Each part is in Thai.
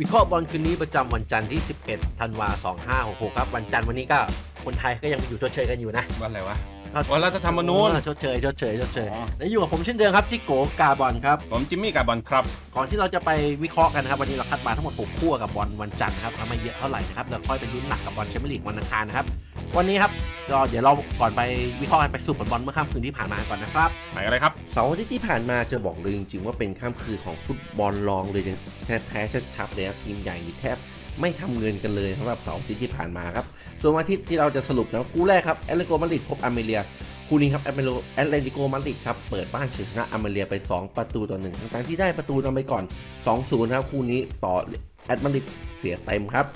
วิเคราะห์บอลคืนนี้ประจำวันจันทร์ที่ 11ธันวา2566 ครับ วันจันทร์วันนี้ก็คนไทยก็ยังอยู่ชดเชยกันอยู่นะ วันอะไรวะ ครับวันรัฐธรรมนูญเออชดเชยชดเชยชดเชยอ๋อ และอยู่กับผมเช่นเดิมครับจิโกกาบอลครับ ผมจิมมี่กับบอลครับ ก่อนที่เราจะไปวิเคราะห์กันนะครับวันนี้เราคัดมาทั้งหมด6คู่กับบอลวันจันทร์นะครับเอามาเยอะเท่าไหร่นะครับแล้วค่อยไปลุ้นหนักกับบอลแชมเปี้ยนลีกวันอังคารนะครับวันนี้ครับก็เดี๋ยวเราก่อนไปวิเคราะห์กันไปสู่ผลบอลเมื่อค่ำคืนที่ผ่านมาก่อนนะครับไหนกันเลยครับ เสาร์อาทิตย์ที่ผ่านมาจะบอกเลยจริงๆว่าเป็นข้ามคืนของฟุตบอลรองเลยแท้แท้ๆชัดๆเลยครับทีมใหญ่นี่แทบ ไม่ทำเงินกันเลยสำหรับเสาร์อาทิตย์ที่ผ่านมาครับ ส่วนอาทิตย์ที่เราจะสรุปนะคู่แรกครับแอตเลติโกมาดริดพบอเมเรียคู่นี้ครับแอตเลติโกมาดริดครับเปิดบ้านชนะอเมเรียไป 2 ประตูต่อหนึ่งทั้งที่ได้ประตูนำไปก่อน 2-0 ครับคู่นี้ต่อแอตมาดริดเสียเต็มครับ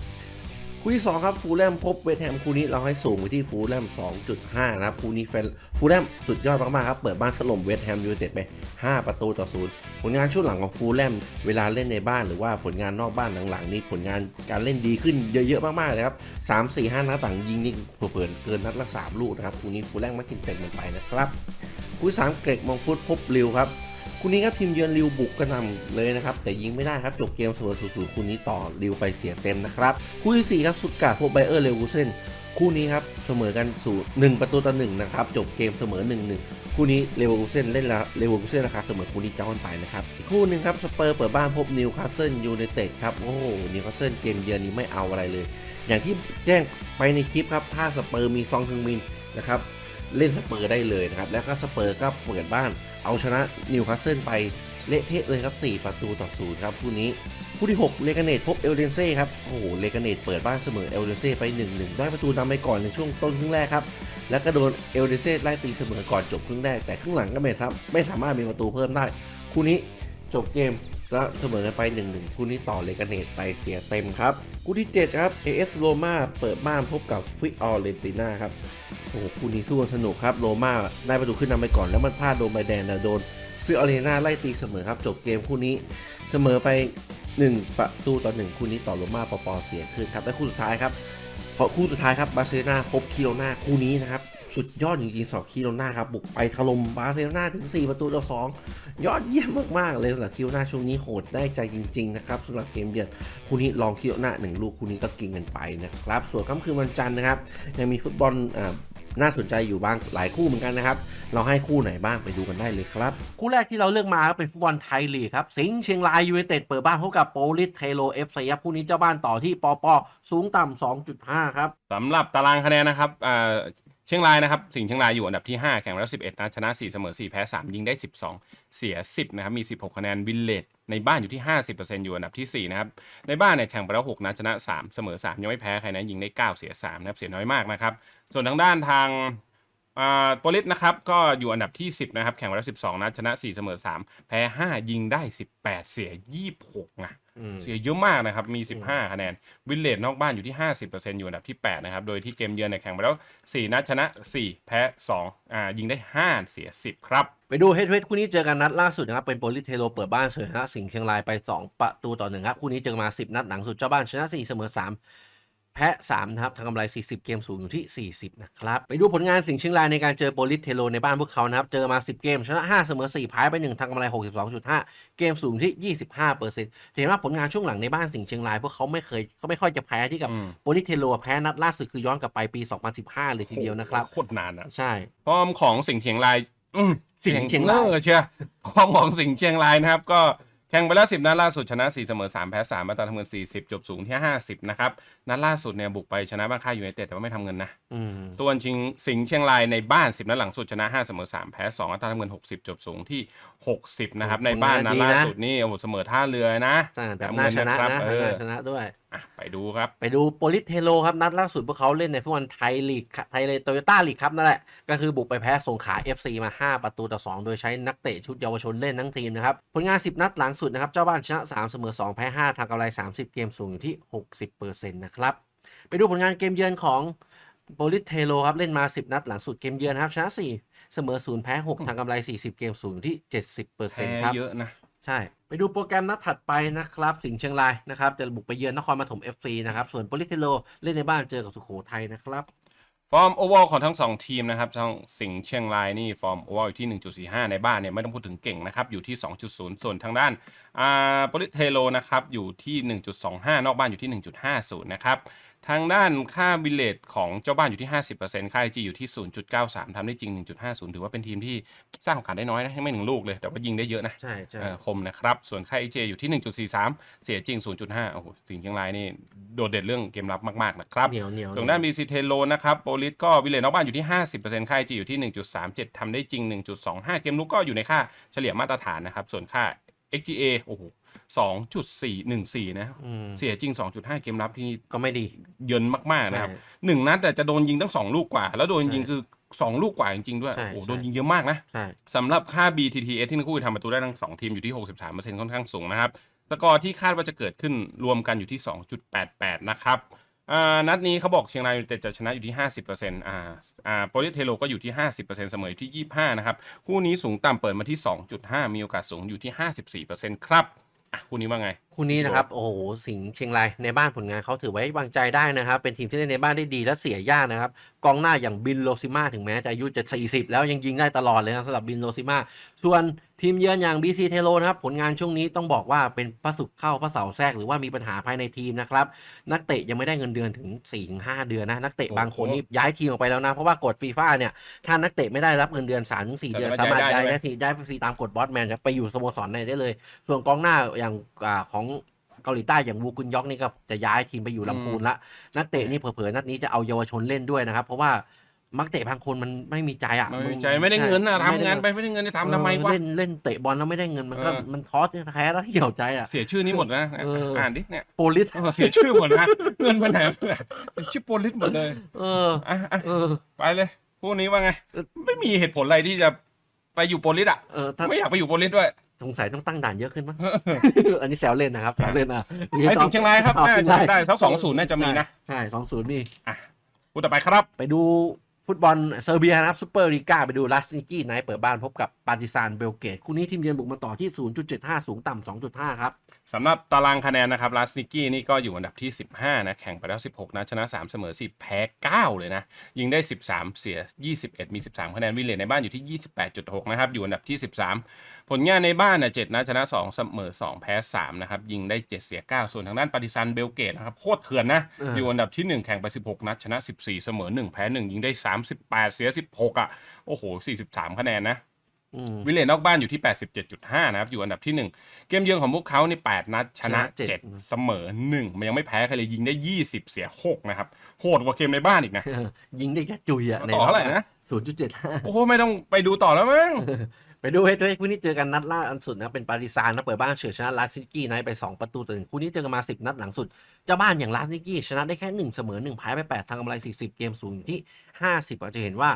คู่ที่ 2 ครับฟูลแลมพบเวสต์แฮมคู่นี้เราให้สูงไปที่ฟูลแลม 2.5 นะครับคู่นี้แฟนฟูลแลมสุดยอดมากๆครับ เปิดบ้านถล่มเวสต์แฮมยูไนเต็ดไป 5 ประตูต่อศูนย์ผลงานช่วงหลังของฟูลแลมเวลาเล่นในบ้านหรือว่าผลงานนอกบ้านหลังๆนี้ผลงานการเล่นดีขึ้นเยอะๆมากๆเลยครับ3 4 5นัดต่างยิงนี่เผื่อเกินนัดละ3ลูกนะครับคู่นี้ฟูลแลมไม่กินเต็มมันไปนะครับคู่สามเกรกมองฟุตพบลิวครับ คู่นี้ครับทีมเยือนริวบุกกระนำเลยนะครับ แต่ยิงไม่ได้ครับจบเกมเสมอศูนย์คู่นี้ต่อริวไปเสียเต็มนะครับ คู่ที่ 4 ครับสุดกาพบไบเออร์เลวูเซนคู่นี้ครับเสมอกันสู่1ประตูต่อหนึ่งนะครับจบเกมเสมอ 1-1 คู่นี้เลวูเซนเล่นละเลวูเซนราคาเสมอคู่นี้จ้อนไปนะครับอีกคู่หนึ่งครับสเปอร์เปิดบ้านพบนิวคาสเซิลยูไนเต็ดครับโอ้โหนิวคาสเซิลเกมเยือนนี้ไม่เอาอะไรเลย อย่างที่แจ้งไปในคลิปครับถ้าสเปอร์มีซองฮึงมินนะครับ เล่นสเปอร์ได้เลยนะครับ แล้วก็สเปอร์ก็เปิดบ้าน เอาชนะนิวคาสเซิลไปเละเทะเลยครับ 4 ประตูต่อศูนย์ครับคู่นี้คู่ที่ 6 เลกาเนตพบเอลเดนเซ่ครับ โอ้โห เลกาเนตเปิดบ้านเสมอเอลเดนเซ่ไป 1-1 ได้ประตูนำไปก่อนในช่วงต้นครึ่งแรกครับ แล้วก็โดนเอลเดนเซ่ไล่ตีเสมอก่อนจบครึ่งแรก แต่ครึ่งหลังก็ไม่ซ้ำไม่สามารถมีประตูเพิ่มได้ คู่นี้จบเกม แล้วเสมอกันไป1-1คู่นี้ต่อเลกาเนตไปเสียเต็มครับคู่ที่ 7 ครับ AS โรมาเปิดบ้านพบกับฟิออเรนติน่าครับโอ้โหคู่นี้สู้สนุกครับโรม่าได้ประตูขึ้นนำไปก่อนแล้วมันพลาดโดนใบแดงแต่โดนฟิออเรน่าไล่ตีเสมอครับจบเกมคู่นี้เสมอไป 1 ประตูต่อ1คู่นี้ต่อโรม่าปอปอเสียขึ้นครับและคู่สุดท้ายครับพอคู่สุดท้ายครับบาร์เซโลนาพบคิโรนาคู่นี้นะครับ สุดยอดจริงๆสองคิโรนาครับบุกไปถล่มบาร์เซโลนาถึง 4 ประตูต่อ2ยอดเยี่ยมมากๆเลยสำหรับคิโรนาช่วงนี้โหดได้ใจจริงๆนะครับสำหรับเกมเยือนคู่นี้ลองคิโรนาหนึ่งลูกคู่นี้ก็กินกันไปนะครับส่วนค่ำคืนวันจันทร์นะครับยังมีฟุตบอลอ่าน่าสนใจอยู่บ้างหลายคู่เหมือนกันนะครับ เราให้คู่ไหนบ้างไปดูกันได้เลยครับ คู่แรกที่เราเลือกมาครับเป็นฟุตบอลไทยลีกครับ สิงห์เชียงรายยูไนเต็ดเปิดบ้านพบกับโปลิสเทโลเอฟซีครับคู่นี้เจ้าบ้านต่อที่ปอปอสูงต่ำ2.5 ครับสำหรับตารางคะแนนนะครับอ่า เชียงรายนะครับ สิงห์เชียงรายอยู่อันดับที่ 5 แข่งแล้ว 11นัดชนะ 4 เสมอ 4 แพ้ 3 ยิงได้ 12 เสีย 10 นะครับ มี 16 คะแนนวินเลตในบ้านอยู่ที่ 50%อยู่อันดับทีสี่ 4 นะครับ ในบ้านเนี่ยแข่งไปแล้ว 6นัดชนะ 3 เสมอ 3 ยังไม่แพ้ใครนะยิงได้ 9 เสีย 3 นะครับ เสียน้อยมากนะครับ ส่วนทางด้านทางโปลิสนะครับก็อยู่อันดับที่ 10 นะครับ แข่งไปแล้ว 12นัดชนะ 4 เสมอ 3 แพ้ 5 ยิงได้ 18 เสีย 26นะ เสียเยอะมากนะครับ มี 15 คะแนน วินเลตนอกบ้านอยู่ที่ 50%อยู่อันดับที่ 8 นะครับ โดยที่เกมเยือนเนี่ยแข่งไปแล้ว 4 นัดชนะ 4 แพ้ 2 อ่า ยิงได้ 5 เสีย 10 ครับ ไปดูเฮดเวทคู่นี้เจอกันนัดล่าสุดนะครับ เป็นโปลิสเทโลเปิดบ้านเฉยชนะสิงห์เชียงรายไป 2 ประตูต่อหนึ่งครับ คู่นี้เจอมา 10 นัดหลังสุดเจ้าบ้านชนะ 4 เสมอ 3 แพ้3นะครับทางกำไร 40 เกมสูงอยู่ที่ 40 นะครับ ไปดูผลงานสิงห์เชียงรายในการเจอโปลิสเทโลในบ้านพวกเขานะครับ เจอมา 10 เกม ชนะ 5 เสมอ4แพ้ไป1ทางกำไร 62.5 เกมสูงที่ 25เปอร์เซ็นต์เห็นว่าผลงานช่วงหลังในบ้านสิงห์เชียงราย พวกเขาไม่เคยเขาไม่ค่อยจะแพ้ที่กับอืมโปลิสเทโลแพ้นัดล่าสุดคือย้อนกลับไปปี 2015 เลยทีเดียวนะครับโคตรนานนะใช่ฟอร์มของสิงห์เชียงรายอืมสิงห์เชียงรายออเชียร์ฟอร์มของสิงห์เชียงรายนะครับก็ แข่งไปแล้ว 10 นัดล่าสุดชนะ 4 เสมอ 3 แพ้3มาตราทำเงิน 40 จบสูงที่ 50 นะครับ นัดล่าสุดเนี่ยบุกไปชนะบ้านค่ายยูไนเต็ดแต่ว่าไม่ทำเงินนะอืมส่วนชิงสิงห์เชียงรายในบ้าน 10 นัดหลังสุดชนะ 5 เสมอ 3 แพ้2อัตราทำเงิน 60 จบสูงที่ 60 นะครับ ในบ้านนัดล่าสุดนี่โอ้โหเสมอท่าเรือนะใช่แบบน่าชนะครันะเออน่าชนะด้วย อะไปดูครับ ไปดูโปลิสเทโลครับนัดล่าสุดพวกเขาเล่นในฟุตบอลไทยลีกไทยเลยโตโยต้าลีกครับนั่นแหละ ก็คือบุกไปแพ้สงขลา FC มา 5 ประตูต่อ 2 โดยใช้นักเตะชุดเยาวชนเล่นทั้งทีมนะครับ ผลงาน 10 นัดหลังสุดนะครับ เจ้าบ้านชนะ 3 เสมอ 2 แพ้ 5ทางกำไร 30 เกมสูงอยู่ที่ 60%นะครับ ไปดูผลงานเกมเยือนของโปลิสเทโลครับเล่นมา 10 นัดหลังสุดเกมเยือนครับชนะ 4 เสมอ0แพ้ 6 ทางกำไร 40 เกมสูงอยู่ที่ 70%แพ้ครับเยอะนะ ใช่ ไปดูโปรแกรมนัดถัดไปนะครับ สิงห์เชียงรายนะครับ จะบุกไปเยือนนครปฐม FC นะครับ ส่วนโปลิสเทโลเล่นในบ้านเจอกับสุโขทัยนะครับฟฟอร์มโอเวอร์ของทั้ง 2 ทีมนะครับทั้งสิงห์เชียงรายนี่ฟอร์มโอเวอร์อยู่ที่ 1.45 ในบ้านเนี่ยไม่ต้องพูดถึงเก่งนะครับอยู่ที่ 2.0 ส่วนทางด้านอ่าโปลิเทโลนะครับอยู่ที่ 1.25 นอกบ้านอยู่ที่ 1.50 นะครับ ทางด้านค่าวิลเลตของเจ้าบ้านอยู่ที่ 50%ค่า IG อยู่ที่ 0.93ทำได้จริง 1.50 ถือว่าเป็นทีมที่สร้างโอกาสได้น้อยนะยังไม่หนึ่งลูกเลย แต่ว่ายิงได้เยอะนะใช่ใช่เอ่อคมนะครับ ส่วนค่า EJ อยู่ที่ 1.43 เสียจริง 0.5 โอ้โหสิงห์เชียงรายนี่โดดเด่นเรื่องเกมรับมาก ๆ นะครับเหนียวเหนียวส่วนด้าน BC เทโลนะครับโปลิสก็วิลเลนนอกบ้านอยู่ที่ 50%ค่า EG อยู่ที่ 1.37ทำได้จริง 1.25 เกมลุกก็อยู่ในค่าเฉลี่ยมาตรฐานนะครับส่วนค่า XGA โอ้โห 2.414 นะอืมเสียจริง 2.5 เกมรับที่ก็ไม่ดีเยินมากๆนะครับใช่หนึ่งนัดแต่จะโดนยิงตั้ง2ลูกกว่า แล้วโดนยิงใช่คือ2ลูกกว่าจริงๆด้วยใช่โอ้โหใช่โดนยิงเยอะมากนะใช่สำหรับค่า BTTS ที่ทั้งคู่ทำประตูได้ทั้ง2ทีมอยู่ที่ 63%ค่อนข้างสูงนะครับสกอร์ที่คาดว่าจะเกิดขึ้นรวมกันอยู่ที่ 2.88 นะครับอ่านัดนี้เขาบอกเชียงรายยูไนเต็ดจะชนะอยู่ที่ 50%อ่าอ่าโปลิสเทโลก็อยู่ที่ 50%เสมออยู่ที่ 25 นะครับ คู่นี้สูงต่ำเปิดมาที่ 2.5 มีโอกาสสูงอยู่ที่ 54%ครับ อะคู่นี้ว่าไง คู่นี้นะครับโอ้โหสิงห์เชียงรายในบ้านผลงานเขาถือไว้วางใจได้นะครับ เป็นทีมที่เล่นในบ้านได้ดีและเสียยากนะครับกองหน้าอย่างบินโรซิมาถึงแม้จะอายุจะ 40 แล้วยังยิงได้ตลอดเลยนะสำหรับบินโรซิมาส่วนทีมเยือนอย่าง BC เทโลนะครับผลงานช่วงนี้ต้องบอกว่าเป็นพระสุกร์เข้าพระเสาแทรกหรือว่ามีปัญหาภายในทีมนะครับนักเตะยังไม่ได้เงินเดือนถึง4-5เดือนนะนักเตะบางคนนี่ย้ายทีมออกไปแล้วนะเพราะว่ากฎฟีฟ่าเนี่ยถ้านักเตะไม่ได้รับเงินเดือน3-4เดือนแต่สาว่ามารถย้าย้ายยได้ได้ทีย้ายไปฟรีตามกฎบอสแมนจะไปอยู่สโมสรไหนได้เลย ส่วนกองหน้าอย่างอ่าของเกาหลีใต้อย่างวูกุนยอกนี่ก็จะย้ายทีมไปอยู่ลำพูนละนักเตะนี่เผลอๆนัดนี้จะเอาเยาวชนเล่นด้วยนะครับ เพราะว่ามักเตะบางคนมันไม่มีใจอะไม่มีใจไม่ได้เงินนะใช่ทำงานไปไม่ได้เงินจะทำทำไมวะเล่นเล่นเตะบอลแล้วไม่ได้เงินมันก็เออมันท้อแท้แล้วเหี่ยวใจอะเสียชื่อนี้หมดนะเอออ่อ่านดิเนี่ยโปลิสเออเสียชื่อหมดนะเงินไปไหนไปไหนชื่อโปลิสหมดเลย เอออะอะเออไปเลยพวกนี้ว่าไงเออไม่มีเหตุผลอะไรที่จะไปอยู่โปลิสอะเออถ้าไม่อยากไปอยู่โปลิสด้วย สงสัยต้องตั้งด่านเยอะขึ้นมั้ง อันนี้แซวเล่นนะครับแซวเล่นอะไอ้สิงห์เชียงรายครับอ๋อน่าใช่จะได้ทั้งสองศูนย์น่าจะมีนะ ใช่สองศูนย์มีพูดต่อไปครับ ไปดูฟุตบอลเซอร์เบียนะครับซูเปอร์ลีกาไปดูลัสนิกี้ไนท์เปิดบ้านพบกับปาร์ติซานเบลเกตคู่นี้ทีมเยือนบุกมาต่อที่ 0.75 สูงต่ำ2.5 ครับสำหรับตารางคะแนนนะครับลาสนิกี้นี่ก็อยู่อันดับที่ 15 นะ แข่งไปแล้ว 16 นะ ชนะ 3 เสมอ 10 แพ้ 9 เลยนะ ยิงได้ 13 เสีย 21 มี 13 คะแนนวิลเลตในบ้านอยู่ที่ 28.6 นะครับ อยู่อันดับที่ 13 ผลงานในบ้านเนี่ย7นะ ชนะ 2 เสมอ 2 แพ้ 3 นะครับ ยิงได้ 7 เสีย 9 ส่วนทางด้านปาร์ติซันเบลเกตนะครับโคตรเถื่อนนะเอออยู่อันดับที่ 1 แข่งไป 16 นัดชนะ 14 เสมอ 1 แพ้ 1 ยิงได้ 38 เสีย 16 อะ โอ้โห 43 คะแนนนะอืม วิลเลนนอกบ้านอยู่ที่ 87.5 นะครับ อยู่อันดับที่ 1 เกมเยือนของพวกเขานี่8นัดชนะชนะเจ็ด7เสมอ 1 มันยังไม่แพ้ใครเลยยิงได้ 20 เสีย 6 นะครับ โหดกว่าเกมในบ้านอีกนะ ยิงได้กระจุยอะต่อเท่าไหร่นะ 0.75 โอ้โห ไม่ต้องไปดูต่อแล้วมั้งไปดูเฮดทูเฮดคู่นี้เจอกันนัดล่าอันสุดนะเป็นปาร์ติซานนะเปิดบ้านเฉือนชนะลาสนิกี้ไนท์ไป 2 ประตูต่อหนึ่งคู่นี้เจอกันมา 10 นัดหลังสุดเจ้าบ้านอย่างลาสนิกี้ชนะได้แค่ 1 เสมอ1แพ้ไป8ทางกำไร40 เกมสูงอยู่ที่ 50อาจจะเห็นว่า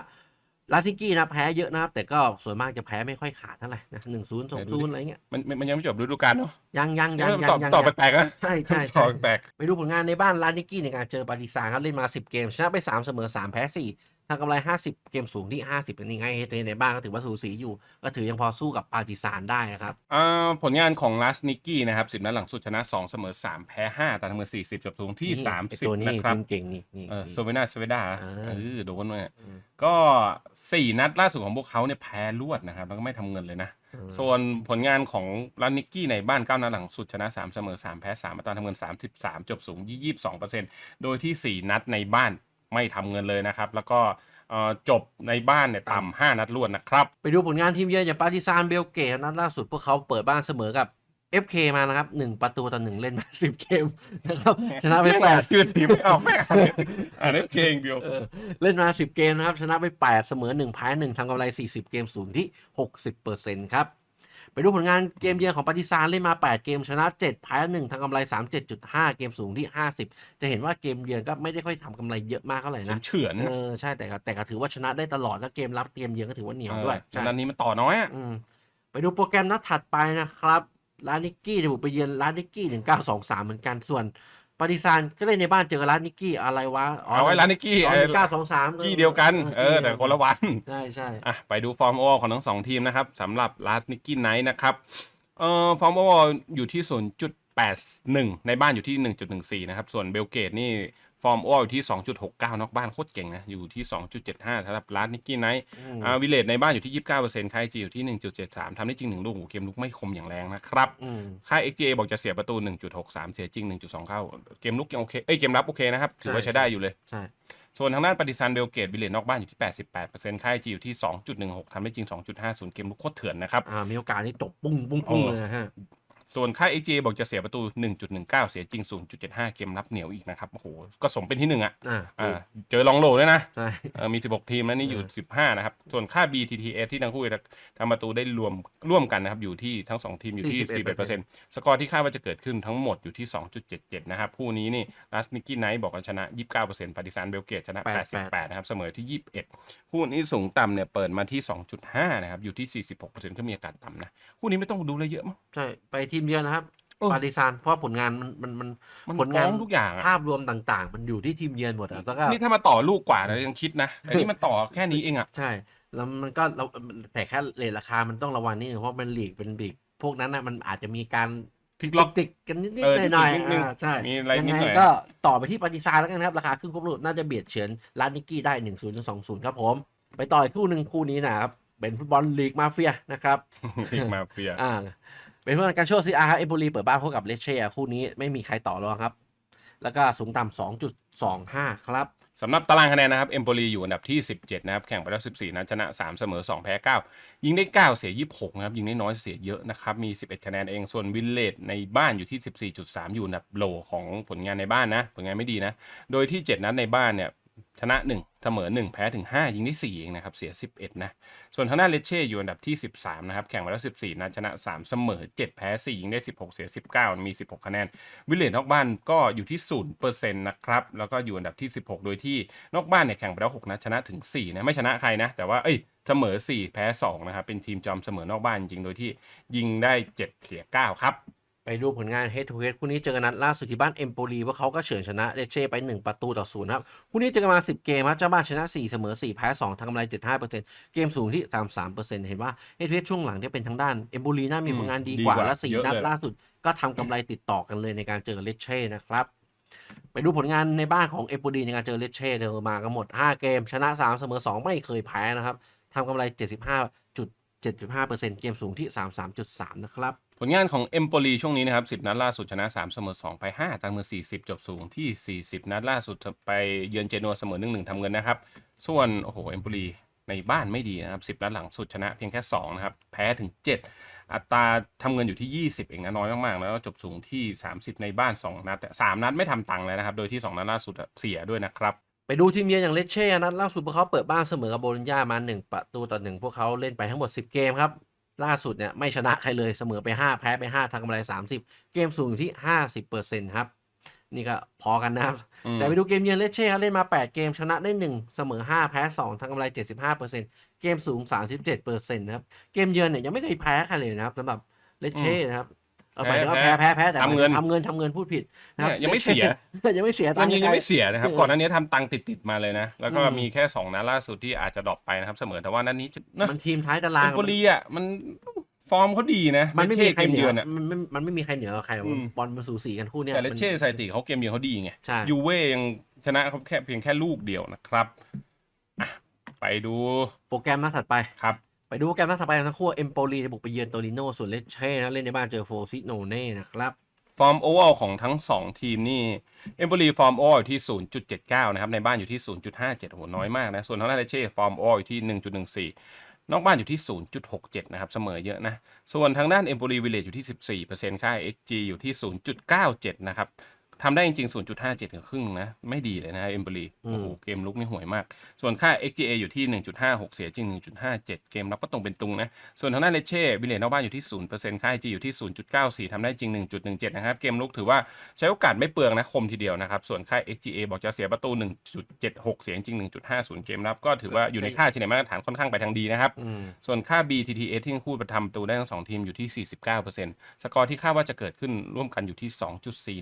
ลาสนิกี้นะแพ้เยอะนะครับ แต่ก็ส่วนมากจะแพ้ไม่ค่อยขาดเท่าไหร่นะหนึ่งศูนย์สองศูนย์อะไรเงี้ยมันมันมันยังไม่จบฤดูกาลเนาะยังยังยังยัตองบยังตอบยังแปลกๆนะใช่ใช่ตอใช่บแปลกไปดูผลงานในบ้านลาสนิกี้ในการเจอปาร์ติซานครับเล่นมา10เกมชนะไป3เสมอ3แพ้4 ทางกำไร 50 เกมสูงที่ 50เป็นยังไงเฮดทูเฮดในบ้านก็ถือว่าสูสีอยู่ ก็ถือยังพอสู้กับปาร์ติซานได้นะครับๆอ่าผลงานของลาสนิกี้นะครับ 10 นัดหลังสุดชนะ 2 เสมอ 3 แพ้ 5 แต่ทั้งหมด40 จบสูงที่นี่ไอ้ตัว30นี้นะครับทีมเก่งนี่นี่เออนี่โซเวนาสเวดาอ่าเออโดนมาอืมก็สี่นัดล่าสุดของพวกเขาเนี่ยแพ้รวดนะครับ แล้วก็ไม่ทำเงินเลยนะอืมส่วนผลงานของลานิกกี้ในบ้านเก้านัดหลังสุดชนะ 3 เสมอ 3 แพ้3อัตราทำเงิน 33 จบสูง 22%โดยที่ 4 นัดในบ้าน ไม่ทำเงินเลยนะครับ แล้วก็เอ่อจบในบ้านเนี่ยต่ำห้านัดรวดนะครับ ไปดูผลงานทีมเยือนอย่างปาร์ติซานเบลเกตนัดล่าสุดพวกเขาเปิดบ้านเสมอกับ FK มานะครับหนึ่งประตูต่อหนึ่งเล่นมา10เกมนะครับชนะไปไม่แปอ่าดนชื่อทีมไม่เอาไม่อ่านอ่านได้เพลงเดียวเออเล่นมา10เกมนะครับ ชนะไป8เสมอ1แพ้1ทำกำไร40เกมสูงที่60%ครับ ไปดูผลงานเกมเยือนของปาร์ติซานเล่นมา 8 เกมชนะ 7แพ้1ทำกำไร 37.5 เกมสูงที่ 50 จะเห็นว่าเกมเยือนก็ไม่ได้ค่อยทำกำไรเยอะมากเท่าไหร่ทีนะมเฉือนเออใช่แต่ก็แต่ก็ถือว่าชนะได้ตลอดแล้วเกมรับเกมเยือนก็ถือว่าเหนียวด้วยเออใช่นัดนี้มันต่อน้อยอะอืมไปดูโปรแกรมนัดถัดไปนะครับลานิกกี้จะบุกไปเยือนลานิกกี้หนึ่งเก้าสองสามเหมือนกันส่วน ปาร์ติซานก็เล่นในบ้านเจอกับลานิกกี้อะไรวะเอาไว้ลานิกกี้หเออนึ่งเก้าสองสามกี้เดียวกันเออแต่คนละวันใช่ใช่อะไปดูฟอร์มโอของทั้งสองทีมนะครับสำหรับลาสนิกกี้ไนท์นะครับเอ่อฟอร์มโออยู่ที่81ในบ้านอยู่ที่1.14นะครับส่วนเบลเกตนี่ ฟอร์มโออยู่ที่ 2.69นอกบ้านโคตรเก่งนะ อยู่ที่ 2.75สำหรับลาสนิกกี้ไนท์อ่าวิเลตในบ้านอยู่ที่ 29%ค่ายจีอยู่ที่ 1.73ทำได้จริงหนึ่งลูกโอ้โหเกมลุกไม่คมอย่างแรงนะครับอืมค่าย XGA บอกจะเสียประตู 1.63 เสียจริง 1.2 เข้า เกมลุกยังโอเค เอ้ย เกมรับโอเคนะครับ ถือว่าใช่ใช้ได้อยู่เลย ใช่ ส่วนทางด้านปฏิซันเบลเกตวิลเลตนอกบ้านอยู่ที่ 88%ค่ายจีอยู่ที่ 2.16ทำได้จริง 2.50 เกมลุกโคตรเถื่อนนะครับ อ่า มีโอกาสที่จบปุ้งปุ้งปุ้งโอ้เลยนะฮะ ส่วนค่าย XGA บอกจะเสียประตู 1.19 เสียจริง 0.75 เกมรับเหนียวอีกนะครับ โอ้โห ก็สมเป็นที่หนึ่งอะอ่าอ่าเจอลองโหลด้วยนะใช่เออมี 16 ทีมแล้วนี่อยู่ 15 นะครับ ส่วนค่า BTTS ที่ทั้งคู่ทำประตูได้รวมร่วมกันนะครับ อยู่ที่ทั้ง 2 ทีมอยู่ที่ 41%สกอร์ที่คาดว่าจะเกิดขึ้นทั้งหมดอยู่ที่ 2.77 นะครับคู่นี้นี่ลัสนิกกี้ไนท์บอกว่าชนะ 29%ปฏิสานเบลเกตชนะ 88 นะครับ เสมอที่ 21 คู่นี้สูงต่ำเนี่ยเปิดมาที่ 2.5 นะครับอยู่ที่ 46%ก็มีอากาศต่ำนะคู่นี้ไม่ต้องดูอะไรเยอะมั้งใช่ไปทีมเยือนนะครับเออปาติซานเพราะว่าผลงานมันมันมันมันผลงานฟ้องทุกอย่างอะภาพรวมต่าง ๆ มันอยู่ที่ทีมเยือนหมดอะแล้วก็ นี่ถ้ามาต่อลูกกว่านะยังคิดนะแต่นี่มันต่อแค่นี้เองอะใช่ แล้วมันก็เราแต่แค่เรทราคามันต้องระวังนิดนึงเพราะมันลีกเป็นลีกพวกนั้นนะมันอาจจะมีการพลิกล็อก ติดกันนิดเออๆหน่อยนิดๆนิดๆๆอ่าใช่มีอะไรยันิดไงหน่อย ก็ต่อไปที่ปาติซานแล้วกันครับ ราคาครึ่งควบลูกน่าจะเบียดเฉือนลานิกกี้ได้1 0ถึง2 0ครับผม ไปต่ออีกคู่หนึ่งคู่นี้นะครับ เป็นฟุตบอลลีกมาเฟียนะครับ พลิกมาเฟีย อ่า เป็นฟุตบอลการโชว์ซีอาร์ครับเอมโบลีเปิดบ้านพบกับเลเช่คู่นี้ไม่มีใครต่อรองครับ แล้วก็สูงต่ำ2.25ครับสำหรับตารางคะแนนนะครับเอมโปลีอยู่อันดับที่ 17 นะครับ แข่งไปแล้ว 14 นัดชนะ 3 เสมอ 2 แพ้ 9 ยิงได้ 9 เสีย 26 นะครับ ยิงได้น้อยเสียเยอะนะครับ มี 11 คะแนนเองส่วนวินเลตในบ้านอยู่ที่ 14.3 อยู่อันดับโลของผลงานในบ้านนะ ผลงานไม่ดีนะ โดยที่ 7 นัดในบ้านเนี่ย ชนะ 1 เสมอ 1 แพ้ถึง 5 ยิงได้4เองนะครับ เสีย 11 นะ ส่วนทางด้านเลเช่อยู่อันดับที่ 13 นะครับ แข่งไปแล้ว 14 นัดชนะ 3 เสมอ 7 แพ้ 4 ยิงได้ 16 เสีย 19 มี 16 คะแนน วิลเลตนอกบ้านก็อยู่ที่0%นะครับ แล้วก็อยู่อันดับที่ 16 โดยที่นอกบ้านเนี่ยแข่งไปแล้ว 6 นัดชนะถึง 4 นะ ไม่ชนะใครนะ แต่ว่าเอ้ยเสมอ 4 แพ้ 2 นะครับ เป็นทีมจอมเสมอนอกบ้านจริง โดยที่ยิงได้ 7 เสีย 9 ครับ ไปดูผลงาน head to head คู่นี้เจอกันนัดล่าสุดที่บ้านเอมโปลีว่าเขาก็เฉือนชนะเลเช่ไป 1 ประตูต่อศูนย์ครับคู่นี้เจอกันมา 10 เกมครับเจ้าบ้านชนะ 4 เสมอ 4 แพ้ 2ทำกำไร 75%เกมสูงที่ 33%เห็นว่า head to head ช่วงหลังที่เป็นทางด้านเอมโปลีน่ามีผลงานดีกว่าดีกว่าและเยอะ4นัดเลยล่าสุด ก็ทำกำไรติดต่อกันเลยในการเจอเลเช่นะครับไปดูผลงานในบ้านของเอมโปลีในการเจอเลเช่เธอมากันหมด 5 เกม ชนะ 3 เสมอ 2 ไม่เคยแพ้นะครับทำกำไร 75.75%เกมสูงที่ 33.3 นะครับ ผลงานของเอมโปลีช่วงนี้นะครับ 10 นัดล่าสุดชนะ 3 เสมอ 2 ไป 5 ตังมือ 40 จบสูงที่ 40 นัดล่าสุดไปเยือนเจนัวเสมอ 1-1ทำเงินนะครับ ส่วนโอ้โหเอมโปลีในบ้านไม่ดีนะครับ 10 นัดหลังสุดชนะเพียงแค่ 2 นะครับ แพ้ถึง 7 อัตราทำเงินอยู่ที่ 20 เองนะน้อยมากๆ แล้วจบสูงที่ 30 ในบ้าน 2 นัด 3 นัดไม่ทำตังค์เลยนะครับ โดยที่ 2 นัดล่าสุดเสียด้วยนะครับไปดูทีมเยือนอย่างเลเช่นัดล่าสุดพวกเขาเปิดบ้านเสมอกับโบโลญญามา 1 ประตูต่อ1พวกเขาเล่นไปทั้งหมด 10 เกมครับ ล่าสุดเนี่ยไม่ชนะใครเลยเสมอไป 5 แพ้ไป 5ทางกำไร 30 เกมสูงอยู่ที่ 50%ครับ นี่ก็พอกันนะครับอืมแต่ไปดูเกมเยือนเลเช่ครับเล่นมา 8 เกมชนะได้ 1 เสมอ 5 แพ้ 2ทางกำไร 75%เกมสูง 37%นะครับ เกมเยือนเนี่ยยังไม่เคยแพ้ใครเลยนะครับสำหรับเลเช่นะครับ เอาหมายถึงว่าแพ้แพ้แพ้แต่ทำเงิน ทำเงินทำเงินพูดผิดนะคเนี่รับยยังไม่เสีย ยังไม่เสียตัตังงค์ค์ ยังให้ใครไม่เสียนะครับเออก่อนหน้านี้ทำตังค์ติดๆมาเลยนะ แล้วก็อืม มีแค่2นัดล่าสุดที่อาจจะดรอปไปนะครับเสมอแต่ว่านัดนี้จะนะมันทีมท้ายตาเอรางมโปลีอะมันฟอร์มเขาดีนะมันไม่มีใครเกมเหนืเยืออนอะ มันไม่มันไม่มีใครเหนือกว่าใครหรอกอืม บอลมันสูสีกันคู่เนี้ยแต่เลมันเช่ไซติเขาเกมเยือนเขาดีไง ใช่ ยูเว่ยังชนะเขาแค่เพียงแค่ลูกเดียวนะครับอะไปดูโปรแกรมนัดถัดไปครับ ไปดูโปรแกรมนัดถัดไปทั้งคู่เอมโปลีจะบุกไปเยือนโตริโนส่วนเลเช่นะเล่นในบ้านเจอโฟซิโนเน่นะครับฟอร์มโอเวอร์ของทั้ง 2 ทีมนี่เอมโบลีฟอร์มโอเวอร์อยู่ที่ 0.79 นะครับ ในบ้านอยู่ที่ 0.57โอ้โหน้อยมากนะ ส่วนทางด้านเลเช่ฟอร์มโอเวอร์อยู่ที่ 1.14 นอกบ้านอยู่ที่ 0.67 นะครับ เสมอเยอะนะ ส่วนทางด้านเอมโบลีวิลเลจอยู่ที่ 14%ค่า XG อยู่ที่ 0.97 นะครับ ทำได้จริงๆ 0.57กับครึ่งนะ ไม่ดีเลยนะเอมโบลีโอ้โห เกมลุกนี่ห่วยมาก ส่วนค่า XGA อยู่ที่ 1.56 เสียจริง 1.57 เกมรับก็ตรงเป็นตรงนะ ส่วนทางด้านเลเช่วิลเลจนอกบ้านอยู่ที่ 0%ค่า IG อยู่ที่ 0.94ทำได้จริง 1.17 นะครับ เกมลุกถือว่าใช้โอกาสไม่เปลืองนะ คมทีเดียวนะครับ ส่วนค่า XGA บอกจะเสียประตู 1.76 เสียจริง 1.50 เกมรับก็ถือว่าอยู่ในค่าเฉลี่ยมาตรฐานค่อนข้างไปทางดีนะครับอืมส่วนค่า BTTS ที่ทั้งคู่ประทำประตูได้ทั้งสองทีมอยู่ที่ 49%สกอร์ที่คาดว่าจะเกิดขึ้นร่วมกันอยู่ที่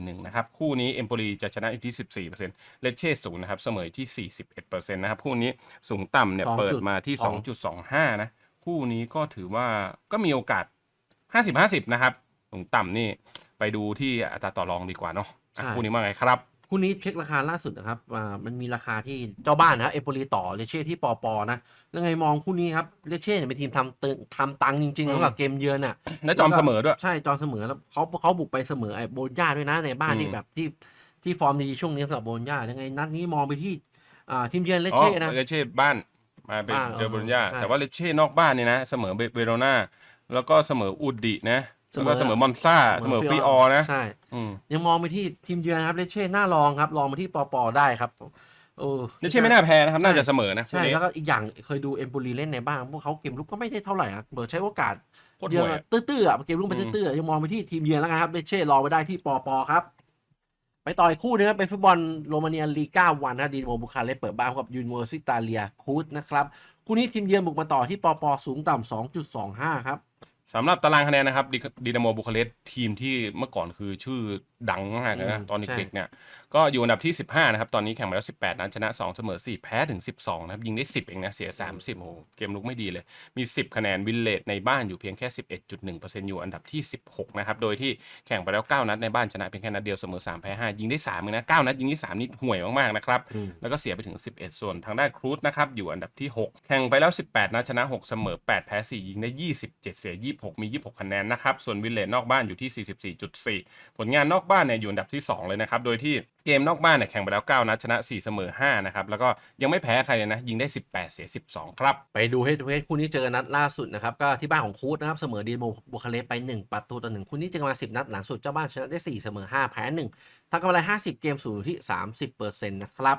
2.41นะครับคู่นี้เอมโปลีจะชนะอยู่ที่ 14%เลเช่ศูนย์นะครับเสมออยู่ที่ 41%นะครับคู่นี้สูงต่ำเนี่ย2.2เปิดมาที่ 2.25 นะ คู่นี้ก็ถือว่าก็มีโอกาส 50-50 นะครับ สูงต่ำนี่ไปดูที่อัตราต่อรองดีกว่าเนาะอะใช่คู่นี้ว่าไงครับ คู่นี้เช็คราคาล่าสุดนะครับอ่ามันมีราคาที่เจ้าบ้านนะครับเอโปลีต่อเลเช่ที่ปอปอนะแล้วไงมองคู่นี้ครับเลเช่เนี่ยเป็นทีมทำตึงทำตังค์จริงๆอืมสำหรับเกมเยือนอะ และจอมเสมอด้วย ใช่จอมเสมอแล้วเขาเขาบุกไปเสมอไอ้โบนย่าด้วยนะในบ้านอืม ที่แบบที่ที่ฟอร์มดีช่วงนี้สำหรับโบนย่ายังไงนัดนี้มองไปที่อ่าทีมเยือนเลอ๋อเช่นะ เลเช่บ้านมาเป็นบ้านเจอเออโบโลญญาใช่ แต่ว่าเลเช่นอกบ้านเนี่ยนะ เสมอเบเวโรนาแล้วก็เสมออุดินะ แล้วก็เสมอมอนซาเสมอฟีออนะใช่อืมยังมองไปที่ทีมเยือนครับเลเช่น่ารองครับลองมาที่ปอปอได้ครับเออเลเช่ไม่น่าแพ้นะครับใช่น่าจะเสมอนะใช่คู่นี้แล้วก็อีกอย่างเคยดูเอมโปลีเล่นในบ้านพวกเขาเกมลุกก็ไม่ได้เท่าไหร่อะเบิร์ดใช้โอกาสโคตรเยห่อะวยอะตื้อๆอะเกมลุกไปอืมตื้อๆยังมองไปที่ทีมเยือนแล้วกันครับเลเช่รองไปได้ที่ปอปอครับไปต่ออีกคู่นึงครับเป็นฟุตบอลโรมาเนียลีก้าวันนะดีโมบุคาเรสต์เปิดบ้านพบกับยูนิเวอร์ซิตาเลียคูดนะครับคู่นี้ทีมเยือนบุกมาต่อที่ปอปอสูงต่ำ2.25 ครับ สำหรับตารางคะแนนนะครับดิดีนาโมบุคาเรสต์ทีมที่เมื่อก่อนคือชื่อดังมากเลยนะอืมตอนใช่เด็กๆเนี่ย ก็อยู่อันดับที่ 15 นะครับ ตอนนี้แข่งมาแล้ว 18 นัดชนะ 2 เสมอ 4 แพ้ถึง 12 นะครับ ยิงได้ 10 เองนะ เสีย 30โอ้โหเกมลุกไม่ดีเลย มี 10 คะแนนวินเลตในบ้านอยู่เพียงแค่ 11.1%อยู่อันดับที่ 16 นะครับ โดยที่แข่งไปแล้ว 9 นัดในบ้านชนะเพียงแค่นัดเดียวเสมอ 3 แพ้ 5 ยิงได้3เองนะ 9 นัดยิงได้3นี่ห่วยมากๆนะครับอืมแล้วก็เสียไปถึง 11 ส่วนทางด้านครูซนะครับอยู่อันดับที่ 6 แข่งไปแล้ว 18 นัดชนะ 6 เสมอ 8 แพ้ 4 ยิงได้ 27 เสีย26 มี 26 คะแนนนะครับ ส่วนวินเลตนอกบ้านอยู่ที่ 44.4 ผลงานนอกบ้านเนี่ยอยู่อันดับที่ 2 เลยนะครับ โดยที่เกมนอกบ้านเนี่ยแข่งไปแล้ว 9 นัดชนะ 4 เสมอ 5 นะครับ แล้วก็ยังไม่แพ้ใครเลยนะ ยิงได้ 18 เสีย 12 ครับ ไปดูเฮดเคู่นี้เจอกันนัดล่าสุดนะครับ ก็ที่บ้านของคูดนะครับ เสมอดีโมบุคาเรสต์ไป 1 ประตูต่อหนึ่งคู่นี้เจอมา 10 นัดหลังสุดเจ้าบ้านชนะได้ 4 เสมอ 5 แพ้ 1ทำกำไร 50 เกมสูงอยู่ที่ 30%นะครับ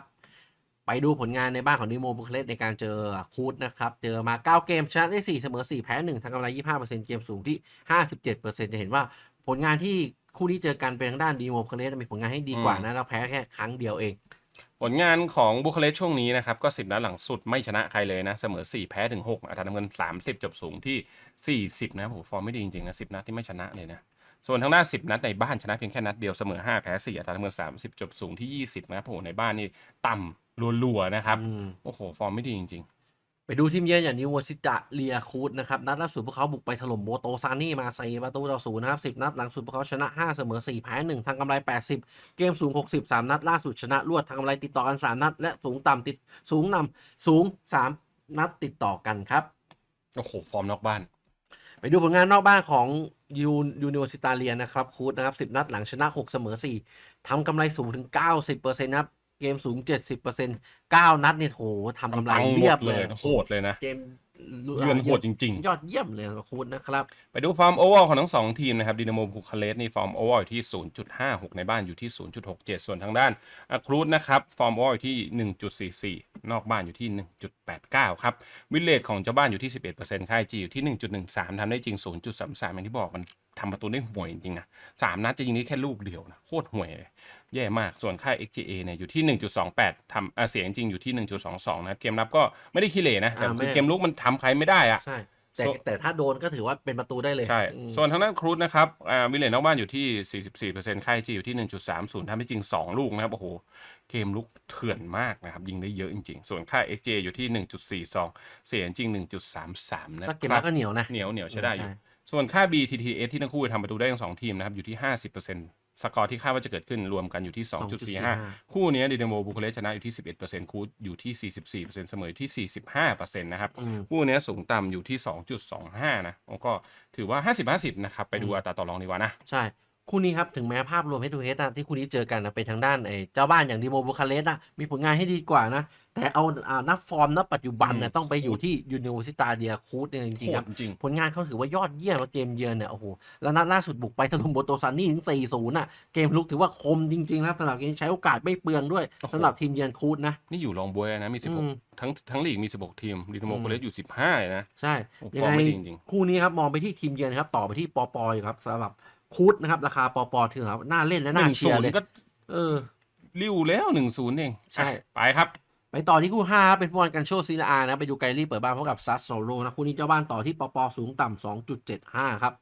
ไปดูผลงานในบ้านของดีโมบุคาเรสต์ในการเจอคูดนะครับ เจอมา 9 เกมชนะได้ 4 เสมอ 4 แพ้ 1ทำกำไร25%เกมสูงที่ 57%จะเห็นว่าผลงานที่คู่นี้เจอกันเป็นทางด้านดีโมบุคาเรสต์มีผลงานให้ดีกว่านะแล้วแพ้แค่ครั้งเดียวเอง ผลงานของบุคาเรสต์ช่วงนี้นะครับ ก็ 10 นัดหลังสุดไม่ชนะใครเลยนะ เสมอ 4 แพ้ถึง6อัตราดำเนิน 30 จบสูงที่ 40 นะผมฟอร์มไม่ดีจริงๆนะ10 นัดที่ไม่ชนะเลยนะส่วนทางด้าน10 นัดในบ้านชนะเพียงแค่นัดเดียวเสมอ 5 แพ้ 4อัตราดำเนิน30 จบสูงที่ 20 นะครับโอ้โหในบ้านนี่ต่ำ รัวๆนะครับอืมโอ้โห ฟอร์มไม่ดีจริงไปดูทีมเยือนอย่างนิววอร์ซิตาเลียคูดนะครับ นัดล่าสุดพวกเขาบุกไปถล่มโบโตซานี่มา4ประตูต่อศูนย์นะครับ10นัดหลังสุดพวกเขาชนะ5เสมอ4แพ้1ทางกำไร80เกมสูง60 3นัดล่าสุดชนะรวดทางกำไรติดต่อกัน3นัด และสูงต่ำติดสูงนำสูง3นัดติดต่อกันครับๆโอ้โหฟอร์มนอกบ้าน ไปดูผลงานนอกบ้านของยูยูนิเวอร์ซิตาเลียนะครับคูดนะครับ 10 นัดหลังชนะ 6 เสมอ 4ทำกำไรสูงถึง 90%นะครับ เกมสูง 70% 9 นัดเนี่ยโหทำกำไรตังค์หมเรียบดเลเลยยโหดเลยนะ เกมเยือนโหดจริง ๆ ยอดเยี่ยมเลยสำหรับคูดนะครับ ไปดูฟอร์มโอเวอร์ของทั้งสองทีมนะครับดินาโมบุคาเรสต์นี่ฟอร์มโอเวอร์อยู่ที่ 0.56 ในบ้านอยู่ที่ 0.67 ส่วนทางด้านอะครูดนะครับ ฟอร์มโอเวอร์อยู่ที่ 1.44 นอกบ้านอยู่ที่ 1.89 ครับ วิลเลตของเจ้าบ้านอยู่ที่ 11%ค่ายจีอยู่ที่ 1.13ทำได้จริง 0.33อย่างที่บอกมันทำประตูได้ห่วยจริงๆนะสามนัดจะยิงได้แค่ลูกเดียวนะโคตรห่วยเลย แย่มาก ส่วนค่าย XGA เนี่ยอยู่ที่ 1.28ทำอะเสียงจริงอยู่ที่ 1.22 นะครับ เกมรับก็ไม่ได้ขี้เหร่นะ แต่อ่าไม่ คือเกมลุกมันทำใครไม่ได้อะ ใช่ แต่ส่วนแต่ถ้าโดนก็ถือว่าเป็นประตูได้เลยใช่ อืมส่วนทางด้านครูซนะครับอ่าวิลเลนนอกบ้านอยู่ที่ 44%ค่ายจีอยู่ที่ 1.30ทำได้จริง 2 ลูกนะครับ โอ้โห เกมลุกเถื่อนมากนะครับ ยิงได้เยอะจริง ๆ ส่วนค่าย XJ อยู่ที่ 1.42 เสียจริง 1.33 นะก็เกมครัรับก็เหนียวนะ เหนียวเหนียวใช้ได้อยู่ ใช่ ส่วนค่า BTTS ที่ทั้งคู่ทำประตูได้ทั้งสองทีมนะครับ อยู่ที่ 50% สกอร์ที่คาดว่าจะเกิดขึ้นรวมกันอยู่ที่ 2.45 คู่นี้ดินาโมบุคาเรสต์ชนะอยู่ที่ 11%คูดอยู่ที่ 44%เสมออยู่ที่ 45%นะครับอืมคู่เนี้ยสูงต่ำอยู่ที่ 2.25 นะแล้วก็ถือว่า 50-50 นะครับ ไปดูอัตราต่อรองดีกว่านะ ใช่ คู่นี้ครับถึงแม้ภาพรวมให้ดูเฮดนะที่คู่นี้เจอกันนะเป็นทางด้านไอ้เจ้าบ้านอย่างดีโมบุคาเรสต์นะมีผลงานให้ดีกว่านะ แต่เอาอ่านับฟอร์มนับปัจจุบันนะอืมต้องไปอยู่ที่ยูนิเวอร์ซิตาเดียคูดเนี่ยจริงๆครับโหดจริง ผลงานเขาถือว่ายอดเยี่ยมนะเกมเยือนเนี่ยโอ้โหแล้วนัดล่าสุดบุกไปถล่มโบโตซานี่ถึง4-0น่ะเกมลุกถือว่าคมจริงๆนะครับสำหรับเกมนี้ใช้โอกาสไม่เปลืองด้วยโอ้โหสำหรับทีมเยือนคูดนะ นี่อยู่รองบวยนะมีอืม 16ทั้งทั้งลีกมี16ทีมดินาโมอืมโคเลสอยู่15เลยนะ ใช่ โอ้ยัฟอร์มไงไม่ดีจริงคู่นี้ครับ มองไปที่ทีมเยือนครับ ต่อไปที่ปอปอยู่ครับสำหรับ คูดนะครับ ราคาปอปถือครับน่าเล่นและหน่านึ่งเชีศูยร์นเลยย์ก็เออ ริ้วแล้วหนึ่งศูนย์เองใช่ อะไปครับ ไปต่อที่คู่5ครับเป็นฟุตบอลกันโชซีนาอานะ ไปดูไกลี่เปิดบ้านพบกับซัสโซโลนะ คู่นี้เจ้าบ้านต่อที่ปอปสูงต่ำ2.75 ครับ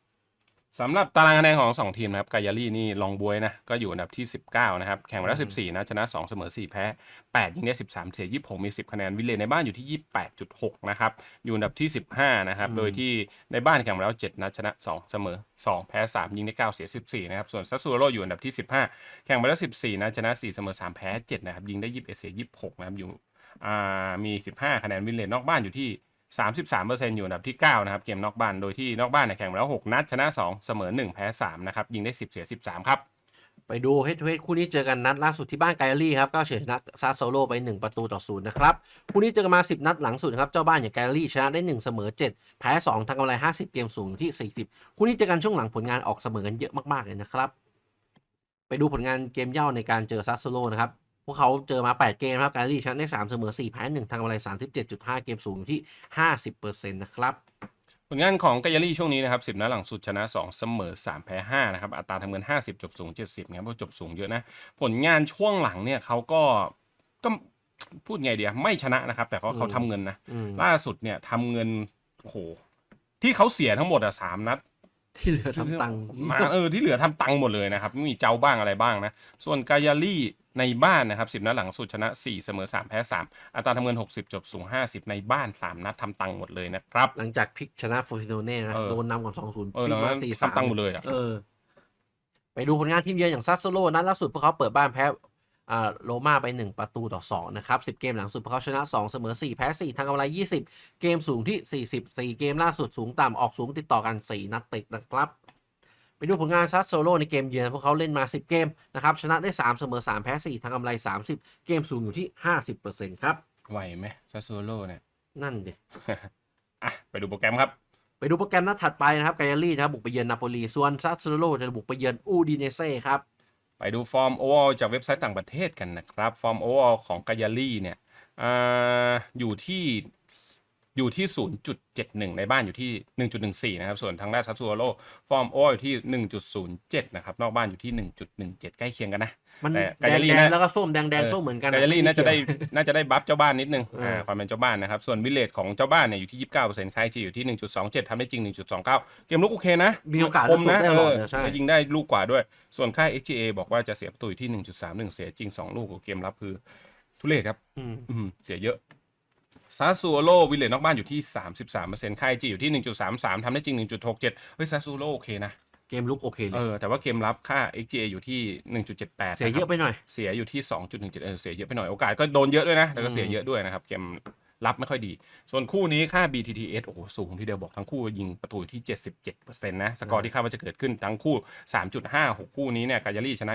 สำหรับตารางคะแนนของ 2 ทีมนะครับกายารี่นี่ลองบวยนะก็อยู่อันดับที่ 19 นะครับ แข่งไปแล้ว 14 นะ ชนะ 2 เสมอ 4 แพ้ 8 ยิงได้ 13 เสีย 26 มี 10 คะแนน วิลเลจในบ้านอยู่ที่ 28.6 นะครับ อยู่อันดับที่ 15 นะครับ โดยที่ในบ้านแข่งไปแล้ว 7นัดชนะ 2 เสมอ 2 แพ้ 3 ยิงได้ 9 เสีย 14 นะครับ ส่วนซัสซูโรอยู่อันดับที่ 15 แข่งไปแล้ว 14 นะชนะ 4 เสมอ 3 แพ้ 7 นะครับยิงได้ 21 เสีย 26 นะครับอยู่อ่ามี 15 คะแนนวิลเลจนอกบ้านอยู่ที่ 33%อยู่อันดับที่ 9 นะครับ เกมนอกบ้านโดยที่นอกบ้านเนี่ยแข่งแล้ว 6 นัดชนะ 2 เสมอ 1 แพ้ 3 นะครับ ยิงได้ 10 เสีย 13 ครับ ไปดูเฮดทูเฮดคู่นี้เจอกันนัดล่าสุดที่บ้านไกอารี่ครับก็เฉยชนะซาโซโลไป 1 ประตูต่อศูนย์นะครับ คู่นี้เจอกันมา 10 นัดหลังสุดครับ เจ้าบ้านอย่างไกอารี่ชนะได้ 1 เสมอ 7 แพ้ 2ทางกำไร 50 เกมสูงอยู่ที่ 40 คู่นี้เจอกันช่วงหลังผลงานออกเสมอกันเยอะมากๆเลยนะครับ ไปดูผลงานเกมเย่าในการเจอซาโซโลนะครับ พวกเขาเจอมา 8 เกมครับไกอารี่ชนะได้3เสมอ4แพ้1ทางกำไร37.5 เกมสูงอยู่ที่ 50%นะครับผลงานของกายารี่ช่วงนี้นะครับ10นัดหลังสุดชนะ 2 เสมอ 3 แพ้5นะครับอัตราทำเงิน 50 จบสูง 70นะครับเพราะจบสูงเยอะนะ ผลงานช่วงหลังเนี่ยเขาก็ก็พูดไงเดียไม่ชนะนะครับ แต่เขาอืมเขาทำเงินนะอืมล่าสุดเนี่ยทำเงินโอ้โหที่เขาเสียทั้งหมดอะสามนัด ที่เหลือทำตังค์มาเออที่เหลือทำตังค์หมดเลยนะครับไม่มีเจ้าบ้างอะไรบ้างนะ ส่วนกายาลี่ในบ้านนะครับสิบนัดหลังสุดชนะ 4 เสมอ 3 แพ้ 3 อัตราทำเงิน 60 จบสูง 50 ในบ้าน 3 นัดทำตังค์หมดเลยนะครับ หลังจากพลิกชนะโฟซิโนเน่นะเออโดนนำก่อนสองศูนย์เออแล้วสี่ทำตังค์หมดเลยอะเออไปดูผลงานทีมเยือนอย่างซัสโซโลนัดล่าสุดพวกเขาเปิดบ้านแพ้อ่า โรม่าไป 1 ประตูต่อ 2 นะครับ 10 เกมหลังสุดพวกเขาชนะ 2 เสมอ 4 แพ้ 4ทางกำไร 20 เกมสูงที่ 44 เกมล่าสุดสูงต่ำออกสูงติดต่อกัน 4 นัดติดนะครับ ไปดูผลงานซัสโซโลในเกมเยือนพวกเขาเล่นมา 10 เกมนะครับ ชนะได้ 3 เสมอ 3 แพ้ 4ทางกำไร 30 เกมสูงอยู่ที่ 50%ครับไหวไหมซาซูโร่เนี่ยนั่นดิอะไปดูโปรแกรมครับไปดูโปรแกรมนัดถัดไปนะครับไกอารี่นะครับบุกไปเยือนนาโปลีส่วนซัสโซโลจะบุกไปเยือนอูดิเนเซ่ครับ ไปดูฟอร์มโอเวอร์จากเว็บไซต์ต่างประเทศกันนะครับ ฟอร์มโอเวอร์ของกายาลี่เนี่ยออยู่ที่ อยู่ที่ 0.71 ในบ้านอยู่ที่ 1.14 นะครับ ส่วนทางด้านซัตซูโร่ฟอร์มโอเวอร์อยู่ที่ 1.07 นะครับ นอกบ้านอยู่ที่ 1.17 ใกล้เคียงกันนะมันแต่แดกายางลีแดนะงแล้วก็ส้มแดงแดงส้มเหมือนกันกายาลี่น่าจะได้น่าจะได้บัฟเจ้าบ้านนิดนึงเอออ่อ่าความเป็นเจ้าบ้านนะครับ ส่วนวิลเลจของเจ้าบ้านเนี่ยอยู่ที่ 29%ค่ายจีอยู่ที่ 1.27ทำได้จริง 1.29 เกมลุกโอเคนะ มีโอกาสคมนะได้เอหลออดเนี่ยใช่ยิงได้ลูกกว่าด้วย ส่วนค่าย XGA บอกว่าจะเสียประตูอยู่ที่ 1.31 เสียจริง 2 ลูกเกมรับคือทุเรศครับอืมอืมเสียเยอะ ซาซูโรวิลเลจนอกบ้านอยู่ที่ 33%ค่ายจีอยู่ที่ 1.33ทำได้จริง 1.67 เฮ้ยซาซูโรโอเคนะ เกมลุกโอเคเลเอยอแต่ว่าเกมรับค่า XGA อยู่ที่ 1.78เสียเยอะไปหน่อย เสียอยู่ที่ 2.17เออเสียเยอะไปหน่อยโอกาสก็โดนเยอะด้วยนะแต่ก็เสียเยอะด้วยนะครับเกม รับไม่ค่อยดี ส่วนคู่นี้ค่า BTTS โอ้โหสูงที่เดียวบอกทั้งคู่ยิงประตูอยู่ที่ 77%นะสกอร์ที่คาดว่าจะเกิดขึ้นทั้งคู่ 3.56 คู่นี้เนี่ยกายารี่ชนะ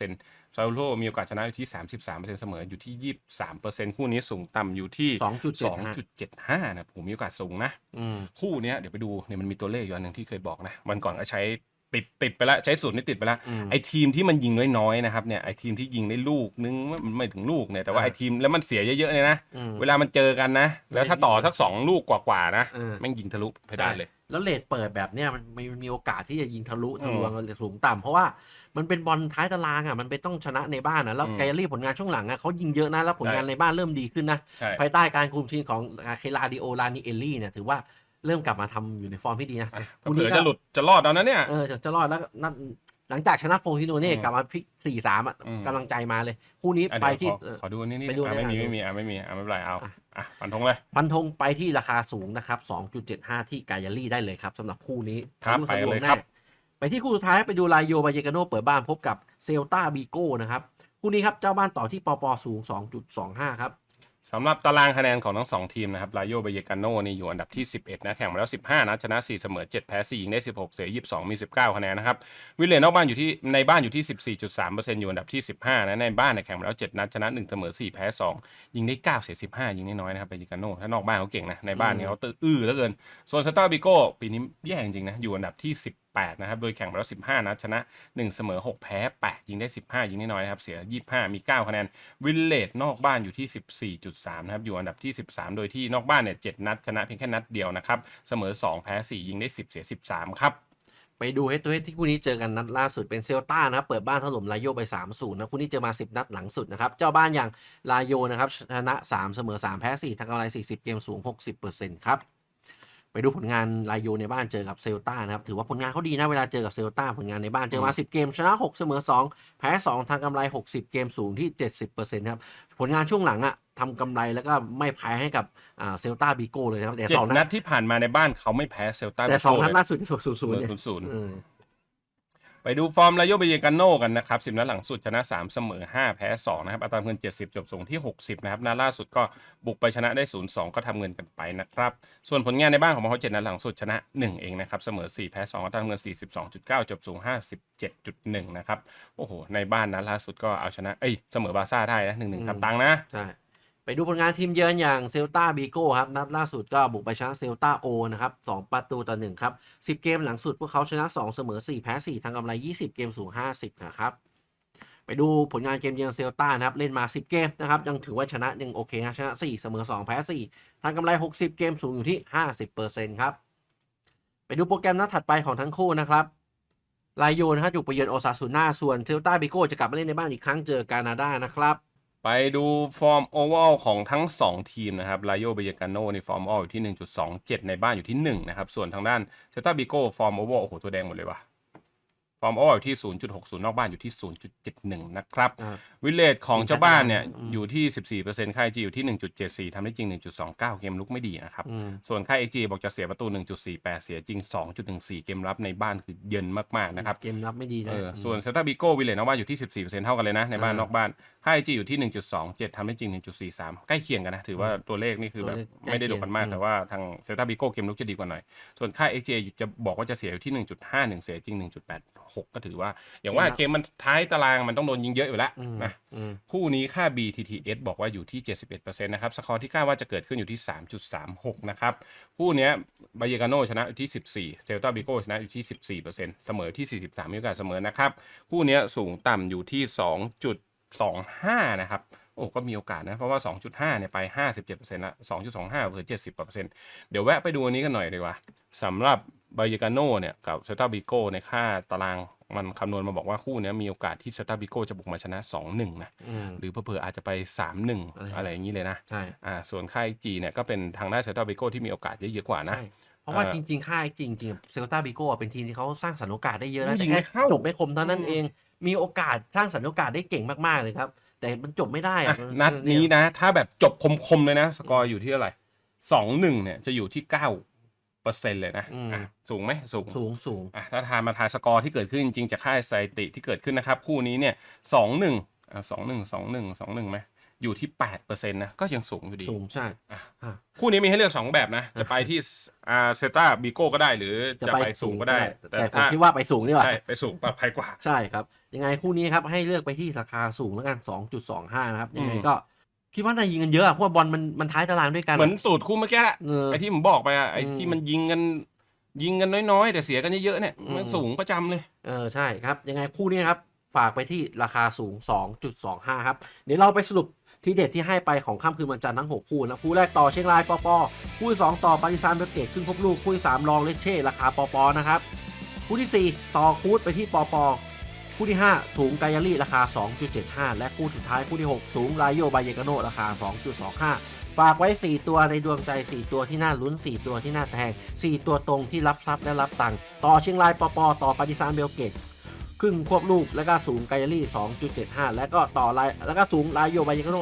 29%ซาโลโลมีโอกาสชนะอยู่ที่ 33%เสมออยู่ที่ 23%คู่นี้สูงต่ำอยู่ที่ 2.75 2.75นะผมมีโอกาสสูงนะอืมคู่เนี้ยเดี๋ยวไปดูเนี่ยมันมีตัวเลขอยู่อันหนึ่งที่เคยบอกนะวันก่อนก็ใช้ ติดติดไปแล้วใช้สูตรนี้ติดไปแล้วอืมไอ้ทีมที่มันยิงน้อยๆนะครับเนี่ยไอ้ทีมที่ยิงได้ลูกนึงมันไม่ถึงลูกเนี่ยแต่ว่าอ่าไอ้ทีมแล้วมันเสียเยอะๆเนี่ยนะอืมเวลามันเจอกันนะ แล้วถ้าต่อสักสองลูกกว่าๆนะเออแม่งยิงทะลุไปได้เลย แล้วเลดเปิดแบบเนี้ยมันมีมันมีโอกาสที่จะยิงทะลุทะลวงสูงต่ำเพราะว่ามันเป็นบอลท้ายตารางอะมันเป็นต้องชนะในบ้านอะแล้วอืมไกอารี่ผลงานช่วงหลังอะเขายิงเยอะนะแล้วผลงานใช่ในบ้านเริ่มดีขึ้นนะใช่ภายใต้การคุมทีมของเคลาดิโอลานิเอลลี่เนี่ยถือว่า เริ่มกลับมาทำอยู่ในฟอร์มที่ดีนะ อะคู่เผื่นี้อก็จะหลุดจะรอดเอานะเนี่ย เออจะจะรอดแล้วก็นัดหลังจากชนะโฟซิโนเน่อืมกลับมาพลิกสี่สามอะอืม กำลังใจมาเลย คู่นี้อะไปเดี๋ยวที่ ขอเออขอดูอันนี่นี่ไปดูอะไม่มีได้ไม่มีอะไม่มีอะไม่เป็นไรเอาอะ อะฟันธงเลยพันธงไปที่ราคาสูงนะครับ 2.75 ที่กายาลี่ได้เลยครับสำหรับคู่นี้ครับทะไปกันเลยทะวงครับแน่ไปที่คู่สุดท้ายไปดูลายโยบายเยกาโนเปิดบ้านพบกับเซลตาบีโก้นะครับ คู่นี้ครับเจ้าบ้านต่อที่ปปสูง 2.25 ครับ สำหรับตารางคะแนนของทั้งสองทีมนะครับลาโยเบเยกาโนนี่อยู่อันดับที่ 11 นะ แข่งมาแล้ว 15 นะ ชนะ 4 เสมอ 7 แพ้ 4 ยิงได้ 16 เสีย 22 มี 19 คะแนนนะครับ วิลเลนนอกบ้านอยู่ที่ในบ้านอยู่ที่ 14.3%อยู่อันดับที่ 15 นะ ในบ้านเนี่ยแข่งมาแล้ว 7 นัด ชนะ 1 เสมอ 4 แพ้ 2 ยิงได้ 9 เสีย 15 ยิงได้น้อยนะครับเบเยกาโนถ้านอกบ้านเขาเก่งนะ ในบ้านเนี่ยเขาตื้ออื้อเหลือเกิน ส่วนสตาร์บิโก้ปีนี้แย่จริงๆนะ อยู่อันดับที่ 18 นะครับ โดยแข่งมาแล้ว 15 นัดชนะ 1 เสมอ 6 แพ้ 8 ยิงได้ 15 ยิงได้น้อยนะครับ เสีย 25 มี 9 คะแนน วิลเลจนอกบ้านอยู่ที่ 14.3 นะครับ อยู่อันดับที่ 13 โดยที่นอกบ้านเนี่ย 7 นัด ชนะเพียงแค่นัดเดียวนะครับ เสมอ 2 แพ้ 4 ยิงได้ 10 เสีย 13 ครับไปดูเฮดตัวเฮดที่คู่นี้เจอกันนัดล่าสุดเป็นเซลตานะครับเปิดบ้านถล่มลายโยไป 3-0 นะคู่นี้เจอมา 10 นัดหลังสุดนะครับ เจ้าบ้านอย่างลายโยนะครับชนะ 3 เสมอ 3 แพ้ 4ทางกำไร40 เกมสูง 60%ครับ ไปไปดูผลงานลายโยในบ้านเจอกับเซลตานะครับ ถือว่าผลงานเขาดีนะเวลาเจอกับเซลตาผลงานในบ้านเจอมา 10 เกม ชนะ 6 เสมอ 2 แพ้ 2 ทางกำไร 60 เกมสูงที่ 70%ครับ ผลงานช่วงหลังอะทำกำไรแล้วก็ไม่แพ้ให้กับอ่าเซลตาบิโก้เลยนะครับแต่เจ็สดองนันัดดที่ผ่านมาในบ้านเขาไม่แพ้เซลตาแต่สองนัดล่าสุดที่ศูนย์ศูนย์ศูเนี่ยนย์ศูนย์เออ ไปดูฟอร์มลาโยเบเยกาโนกันนะครับสิบนัดหลังสุดชนะ 3 เสมอ 5 แพ้ 2 นะครับอัตราเงิน 70 จบส่งที่ 60 นะครับนัดล่าสุดก็บุกไปชนะได้ 0-2 ก็ทำเงินกันไปนะครับ ส่วนผลงานในบ้านของเขาเจ็ดนัดหลังสุดชนะ 1 เองนะครับ เสมอ 4 แพ้ 2 อัตราเงิน 42.9 จบสูง 57.1 นะครับ โอ้โห ในบ้านนัดล่าสุดก็เอาชนะ เอ้ย เสมอบาร์ซ่าได้นะ1-1ทำตังค์นะ ใช่ ไปดูผลงานทีมเยือนอย่างเซลตาบีโก้ครับนัดล่าสุดก็บุกไปชนะเซลตาโอนะครับสองประตูต่อหนึ่งครับ10เกมหลังสุดพวกเขาชนะ 2 เสมอ 4 แพ้ 4ทางกำไร 20 เกมสูง 50นะครับไปดูผลงานเกมเยือนเซลตานะครับ เล่นมา 10 เกมนะครับ ยังถือว่าชนะยังโอเคนะ ชนะ 4 เสมอ 2 แพ้ 4ทางกำไร 60 เกมสูงอยู่ที่ 50%ครับ ไปดูโปรแกรมนัดถัดไปของทั้งคู่นะครับไลโยนะครับอยู่ไปเยือนโอซาซูน่าส่วนเซลตาบิโก้จะกลับมาเล่นในบ้านอีกครั้งเจอกานาดานะครับ ไปดูฟอร์มโอเวอร์ของทั้ง 2 ทีมนะครับลาโยเบียกาโนในฟอร์มโอเวอร์อยู่ที่ 1.27 ในบ้านอยู่ที่ 1 นะครับ ส่วนทางด้านเซลตาบิโกฟอร์มโอเวอร์โอ้โห ตัวแดงหมดเลยว่ะ ฟอร์มโอเวอร์อยู่ที่ 0.60 นอกบ้านอยู่ที่ 0.71 นะครับอ่าวิลเลจของเจ้าบ้านเนี่ยอืมอยู่ที่ 14%ค่ายจีอยู่ที่ 1.74ทำได้จริง 1.29 เกมลุกไม่ดีนะครับอืมส่วนค่าย XG บอกจะเสียประตู 1.48 เสียจริง 2.14 เกมรับในบ้านคือเยินมาก ๆ นะครับ เกมรับไม่ดีนะเออส่วนเซลตาบิโก้วิลเลนนอกบ้านอยู่ที่ 14%เท่ากันเลยนะ ในบ้านอ่านนอกบ้านค่าไอจีอยู่ที่ 1.27ทำได้จริง 1.43 ใกล้เคียงกันนะ ถือว่าตัวเลขนี่คือแบบตัวเลขใกล้ไม่ได้โดดกันมากเคียงแต่ว่าทางเซลตาบิโก้เกมลุกจะดีกว่าหน่อยส่วนค่า XG จะบอกว่าจะเสียอยู่ที่ 1.51 เสียจริง1.86ก็ถือว่า อย่างว่าเกมมันท้ายตารางมันต้องโดนยิงเยอะอยู่แล้วอืมนะอืมคู่นี้ค่า BTTS บอกว่าอยู่ที่ 71%นะครับสกอร์ที่คาดว่าจะเกิดขึ้นอยู่ที่ 3.36 นะครับ คู่เนี้ยบาเยกาโนชนะอยู่ที่ 14 เซลตาบิโกชนะอยู่ที่ 14%เสมอที่ 43มีโอกาสเสมอนะครับ คู่เนี้ยสูงต่ำอยู่ที่ 2.25 นะครับโอ้ก็มีโอกาสนะ เพราะว่า 2.5 เนี่ยไป 57%ละ2.25คือ70กว่าเปอร์เซ็นต์เดี๋ยวแวะไปดูอันนี้กันหน่อยดีกว่าสำหรับ บาเยกาโนเนี่ยกับเซลตาบิโกในค่าตารางมันคำนวณมาบอกว่าคู่เนี้ยมีโอกาสที่เซลตาบิโกจะบุกมาชนะ 2-1 นะอืมหรือเผลอๆอาจจะไป 3-1 อะไรอย่างนี้เลยนะใช่อ่าส่วนค่ายจีเนี่ยก็เป็นทางด้านเซลตาบิโกที่มีโอกาสเยอะๆกว่านะใช่เพราะว่าเออจริงๆ ค่ายจริงๆเซลตาบิโก้เป็นทีมที่เขาสร้างสรรค์โอกาสได้เยอะนะไม่แต่ยิงไม่แค่เข้าจบไม่คมเท่านั้นอืมเอง มีโอกาสสร้างสรรค์โอกาสได้เก่งมากๆเลยครับ แต่มันจบไม่ได้อะอะนัดนี้นะ ถ้าแบบจบคมๆเลยนะ สกอร์อยู่ที่อะไหรสองหนึ่งเนี่ยจะอยู่ที่เก้า เปอร์เซ็นต์เลยนะอะสูงไหมสูงสูงสูงอะถ้าทานมาทายสกอร์ที่เกิดขึ้นจริงๆจากค่ายสถิติที่เกิดขึ้นนะครับ คู่นี้เนี่ยสองหนึ่งอะสองหนึ่งสองหนึ่งสองหนึ่งไหมอยู่ที่แปดเปอร์เซ็นต์นะก็ยังสูงอยู่ดีสูงใช่อะอะคู่นี้มีให้เลือกสองแบบนะ จะไปที่อ่าเซตาบิโก้ก็ได้หรือจะไปสูงก็ได้ แต่ผมคิดว่าไปสูงดีกว่าใช่ไปสูงปลอดภัยกว่าใช่ครับ ยังไงคู่นี้ครับให้เลือกไปที่ราคาสูงแล้วกัน2.25นะครับยังไงอืมก็ คิดว่าน่ายิงกันเยอะอะเพราะว่าบอลมันมันท้ายตารางด้วยกันเหมือนสูตรคู่เมื่อกี้แหละเออ ไอ้ที่ผมบอกไปอะไอ้อืมที่มันยิงกัน ยิงกันน้อยๆ แต่เสียกันเยอะๆเนี่ยอืม มันสูงประจำเลย เออใช่ครับ ยังไงคู่นี้นะครับ ฝากไปที่ราคาสูง 2.25 ครับ เดี๋ยวเราไปสรุปที่เด็ดที่ให้ไปของค่ำคืนวันจันทร์ทั้ง 6 คู่นะ คู่แรกต่อเชียงรายปอปอคู่ที่2ต่อปาริซานเบลเกตขึ้นพบลูก คู่ที่3รองเลเช่ราคาปอปอนะครับ คู่ที่4ต่อคูดไปที่ปอปอ คู่ที่ 5 สูงกายารี่ราคา 2.75 และคู่สุดท้ายคู่ที่ 6 สูง รายโยบายเยกโนราคา 2.25 ฝากไว้ 4 ตัวในดวงใจ 4 ตัวที่น่าลุ้น 4 ตัวที่น่าแทง 4 ตัวตรงที่รับทรัพย์และรับตังค์ต่อเชียงรายปอปอต่อปาฏิซานเบลเกตครึ่งควบลูก แล้วก็สูงไกอารี่ 2.75 แล้วก็ต่อลายแล้วก็สูงลายโยบายยังโน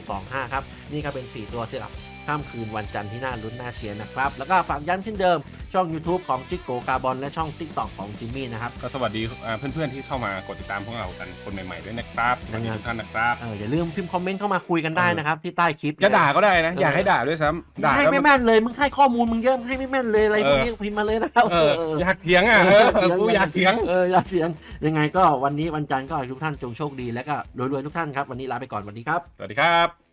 2.25 ครับ นี่ก็เป็น 4 ตัวที่รับ ข้ามคืนวันจันทร์ที่น่าลุ้นน่าเชียร์นะครับ แล้วก็ฝากย้ำเช่นเดิม ช่อง YouTube ของจิกโกกาบอลและช่อง TikTok ของจิมมี่นะครับ ก็สวัสดีอ่าเพื่อนๆที่เข้ามากดติดตามพวกเรากันคนใหม่ๆด้วยนะครับสวัสดีทุกท่านนะครับเอออย่าลืมพิมพ์คอมเมนต์เข้ามาคุยกันได้นะครับ ที่ใต้คลิปจะด่าก็ได้นะเออออยากให้ด่าด้วยซ้ำด่าให้แล้วไม่มันแม่นเลยมึงให้ข้อมูลมึงเยอะมึงให้ไม่แม่นเลยอะไรพวกนี้พิมพ์มาเลยนะครับเอออยากเถียงอะเออเออกูอยากเถียงเอออยากเถียงยังไงก็วันนี้วันจันทร์ก็ให้ทุกท่านจงโชคดีและก็รวยๆทุกท่านครับวันนี้ลาไปก่อนสวัสดีครับสวัสดีครับ